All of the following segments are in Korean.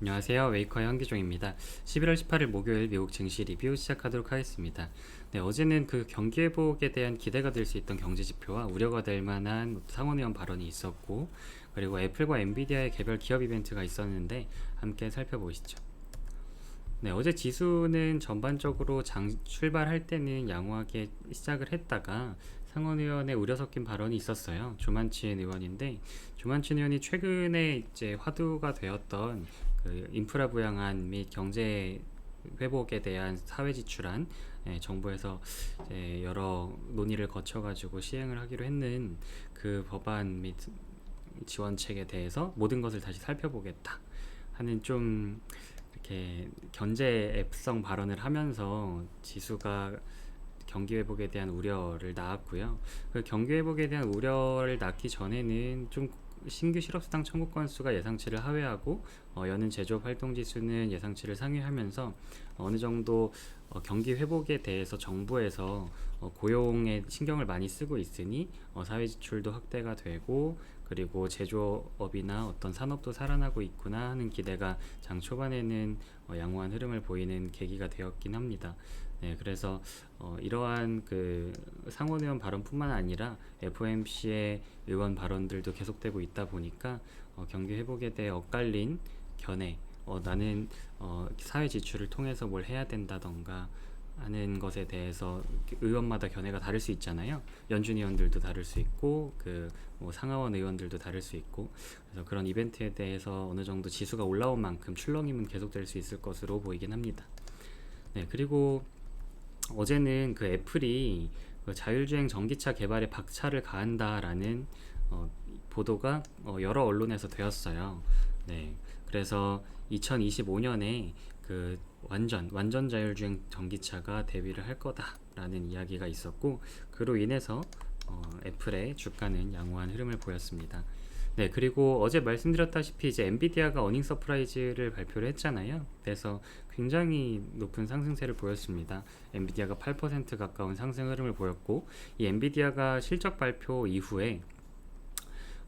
안녕하세요. 웨이커의 한기종입니다. 11월 18일 목요일 미국 증시 리뷰 시작하도록 하겠습니다. 네, 어제는 그 경기 회복에 대한 기대가 될 수 있던 경제 지표와 우려가 될 만한 상원의원 발언이 있었고, 그리고 애플과 엔비디아의 개별 기업 이벤트가 있었는데 함께 살펴보시죠. 네, 어제 지수는 전반적으로 장 출발할 때는 양호하게 시작을 했다가 상원 의원의 우려 섞인 발언이 있었어요. 조만친 의원인데 조만친 의원이 최근에 이제 화두가 되었던 그 인프라 부양안 및 경제 회복에 대한 사회 지출안 예, 정부에서 이제 여러 논의를 거쳐가지고 시행을 하기로 했는 그 법안 및 지원책에 대해서 모든 것을 다시 살펴보겠다 하는 좀 이렇게 견제 앱성 발언을 하면서 지수가 경기 회복에 대한 우려를 낳았고요. 그 경기 회복에 대한 우려를 낳기 전에는 좀 신규 실업수당 청구 건수가 예상치를 하회하고 어, 여는 제조업 활동 지수는 예상치를 상회하면서 어느 정도 어, 경기 회복에 대해서 정부에서 어, 고용에 신경을 많이 쓰고 있으니 어, 사회 지출도 확대가 되고 그리고 제조업이나 어떤 산업도 살아나고 있구나 하는 기대가 장 초반에는 어, 양호한 흐름을 보이는 계기가 되었긴 합니다. 네, 그래서 어, 이러한 그 상원 의원 발언뿐만 아니라 FOMC의 의원 발언들도 계속되고 있다 보니까 어, 경기 회복에 대해 엇갈린 견해, 어, 나는 어, 사회 지출을 통해서 뭘 해야 된다던가 하는 것에 대해서 의원마다 견해가 다를 수 있잖아요. 연준 의원들도 다를 수 있고 그 뭐 상하원 의원들도 다를 수 있고 그래서 그런 이벤트에 대해서 어느 정도 지수가 올라온 만큼 출렁임은 계속될 수 있을 것으로 보이긴 합니다. 네, 그리고 어제는 그 애플이 그 자율주행 전기차 개발에 박차를 가한다라는 어, 보도가 어, 여러 언론에서 되었어요. 네, 그래서 2025년에 그 완전 완전 자율주행 전기차가 데뷔를 할 거다라는 이야기가 있었고 그로 인해서 어, 애플의 주가는 양호한 흐름을 보였습니다. 네, 그리고 어제 말씀드렸다시피 이제 엔비디아가 어닝 서프라이즈를 발표를 했잖아요. 그래서 굉장히 높은 상승세를 보였습니다. 엔비디아가 8% 가까운 상승 흐름을 보였고 이 엔비디아가 실적 발표 이후에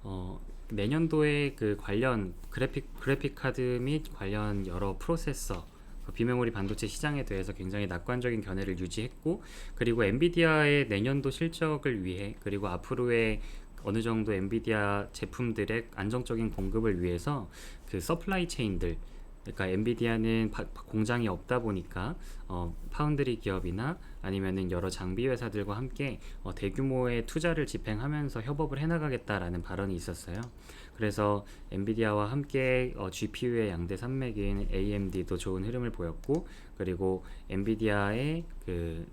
어, 내년도에 그 관련 그래픽 그래픽 카드 및 관련 여러 프로세서 그 비메모리 반도체 시장에 대해서 굉장히 낙관적인 견해를 유지했고 그리고 엔비디아의 내년도 실적을 위해 그리고 앞으로의 어느 정도 엔비디아 제품들의 안정적인 공급을 위해서 그 서플라이 체인들 그러니까 엔비디아는 바, 공장이 없다 보니까 어, 파운드리 기업이나 아니면은 여러 장비 회사들과 함께 어, 대규모의 투자를 집행하면서 협업을 해나가겠다라는 발언이 있었어요. 그래서 엔비디아와 함께 어, GPU의 양대 산맥인 AMD도 좋은 흐름을 보였고 그리고 엔비디아의 그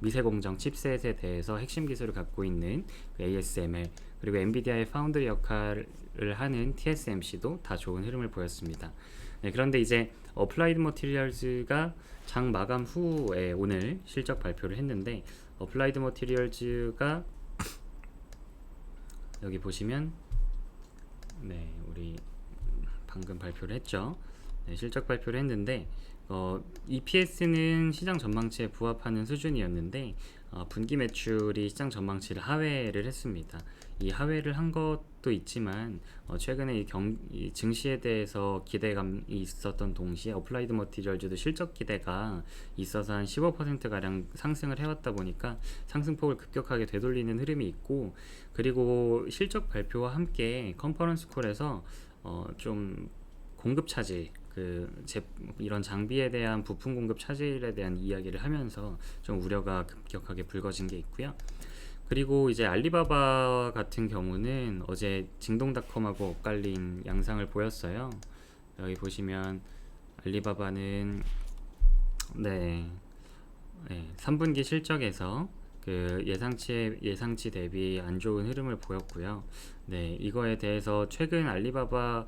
미세 공정 칩셋에 대해서 핵심 기술을 갖고 있는 그 ASML 그리고 엔비디아의 파운드리 역할을 하는 TSMC도 다 좋은 흐름을 보였습니다. 네, 그런데 이제 어플라이드 머티리얼즈가 장 마감 후에 오늘 실적 발표를 했는데 어플라이드 머티리얼즈가 여기 보시면 네, 우리 방금 발표를 했죠. 네, 실적 발표를 했는데 어, EPS는 시장 전망치에 부합하는 수준이었는데 어, 분기 매출이 시장 전망치를 하회를 했습니다. 이 하회를 한 것도 있지만 어, 최근에 이, 경, 이 증시에 대해서 기대감이 있었던 동시에 어플라이드 머티리얼즈도 실적 기대가 있어서 한 15% 가량 상승을 해왔다 보니까 상승폭을 급격하게 되돌리는 흐름이 있고 그리고 실적 발표와 함께 컨퍼런스 콜에서 어, 좀 공급 차질 그 제, 이런 장비에 대한 부품 공급 차질에 대한 이야기를 하면서 좀 우려가 급격하게 불거진 게 있고요. 그리고 이제 알리바바 같은 경우는 어제 징동닷컴하고 엇갈린 양상을 보였어요. 여기 보시면 알리바바는 네, 네 3분기 실적에서 그 예상치 예상치 대비 안 좋은 흐름을 보였고요. 네, 이거에 대해서 최근 알리바바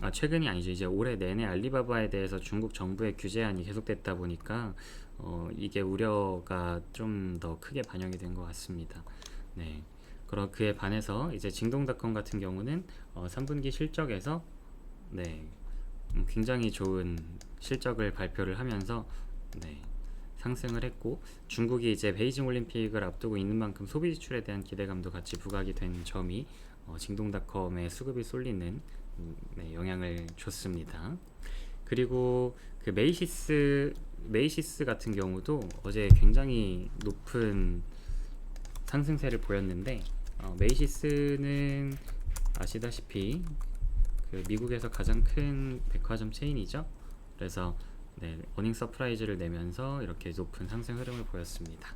아, 최근이 아니죠. 이제 올해 내내 알리바바에 대해서 중국 정부의 규제안이 계속됐다 보니까 어, 이게 우려가 좀 더 크게 반영이 된 것 같습니다. 네. 그럼 그에 반해서 이제 징동닷컴 같은 경우는 어, 3분기 실적에서 네, 음, 굉장히 좋은 실적을 발표를 하면서 네, 상승을 했고 중국이 이제 베이징 올림픽을 앞두고 있는 만큼 소비 지출에 대한 기대감도 같이 부각이 된 점이 어, 징동닷컴의 수급이 쏠리는 음, 네, 영향을 줬습니다. 그리고 그 메이시스 메이시스 같은 경우도 어제 굉장히 높은 상승세를 보였는데 어, 메이시스는 아시다시피 그 미국에서 가장 큰 백화점 체인이죠. 그래서 네, 어닝 서프라이즈를 내면서 이렇게 높은 상승 흐름을 보였습니다.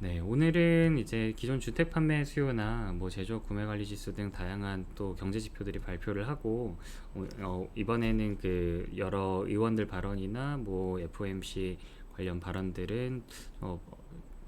네, 오늘은 이제 기존 주택 판매 수요나 뭐 제조업 구매 관리 지수 등 다양한 또 경제 지표들이 발표를 하고 어, 어, 이번에는 그 여러 의원들 발언이나 뭐 FOMC 관련 발언들은 어,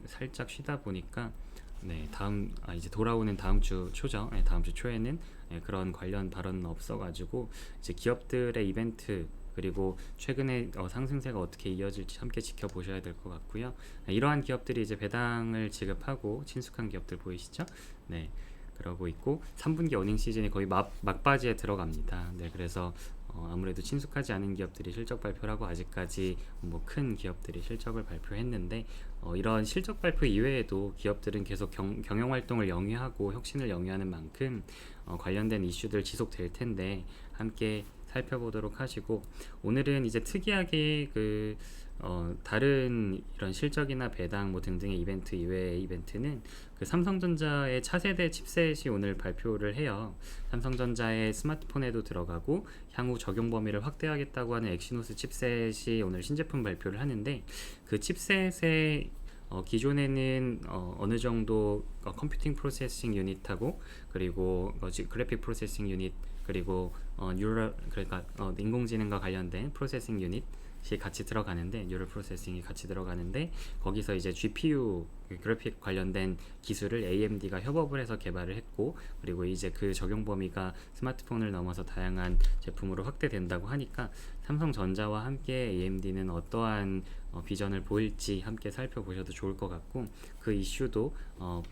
살짝 쉬다 보니까 네, 다음 아 이제 돌아오는 다음 주 초죠. 네, 다음 주 초에는 네, 그런 관련 발언은 없어가지고 이제 기업들의 이벤트 그리고 최근에 어, 상승세가 어떻게 이어질지 함께 지켜보셔야 될 것 같고요. 네, 이러한 기업들이 이제 배당을 지급하고 친숙한 기업들 보이시죠? 네. 그러고 있고 3분기 어닝 시즌이 거의 막, 막바지에 들어갑니다. 네, 그래서 어, 아무래도 친숙하지 않은 기업들이 실적 발표를 하고 아직까지 뭐 큰 기업들이 실적을 발표했는데 어, 이런 실적 발표 이외에도 기업들은 계속 경, 경영 활동을 영위하고 혁신을 영위하는 만큼 어, 관련된 이슈들 지속될 텐데 함께 살펴보도록 하시고 오늘은 이제 특이하게 그 어, 다른 이런 실적이나 배당 뭐 등등의 이벤트 이외의 이벤트는 그 삼성전자의 차세대 칩셋이 오늘 발표를 해요. 삼성전자의 스마트폰에도 들어가고 향후 적용 범위를 확대하겠다고 하는 엑시노스 칩셋이 오늘 신제품 발표를 하는데 그 칩셋의 어, 기존에는 어, 어느 정도 어, 컴퓨팅 프로세싱 유닛하고 그리고 어, 지- 그래픽 프로세싱 유닛 그리고 어, 뉴럴 그러니까 어, 인공지능과 관련된 프로세싱 유닛 이 같이 들어가는데 뉴럴 프로세싱이 같이 들어가는데 거기서 이제 GPU 그 그래픽 관련된 기술을 AMD가 협업을 해서 개발을 했고 그리고 이제 그 적용 범위가 스마트폰을 넘어서 다양한 제품으로 확대된다고 하니까 삼성전자와 함께 AMD는 어떠한 어, 비전을 보일지 함께 살펴보셔도 좋을 것 같고 그 이슈도 어,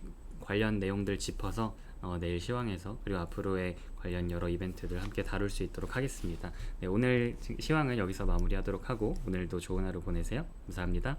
관련 내용들 짚어서 어, 내일 시황에서 그리고 앞으로의 관련 여러 이벤트들 함께 다룰 수 있도록 하겠습니다. 네, 오늘 시황은 여기서 마무리하도록 하고 오늘도 좋은 하루 보내세요. 감사합니다.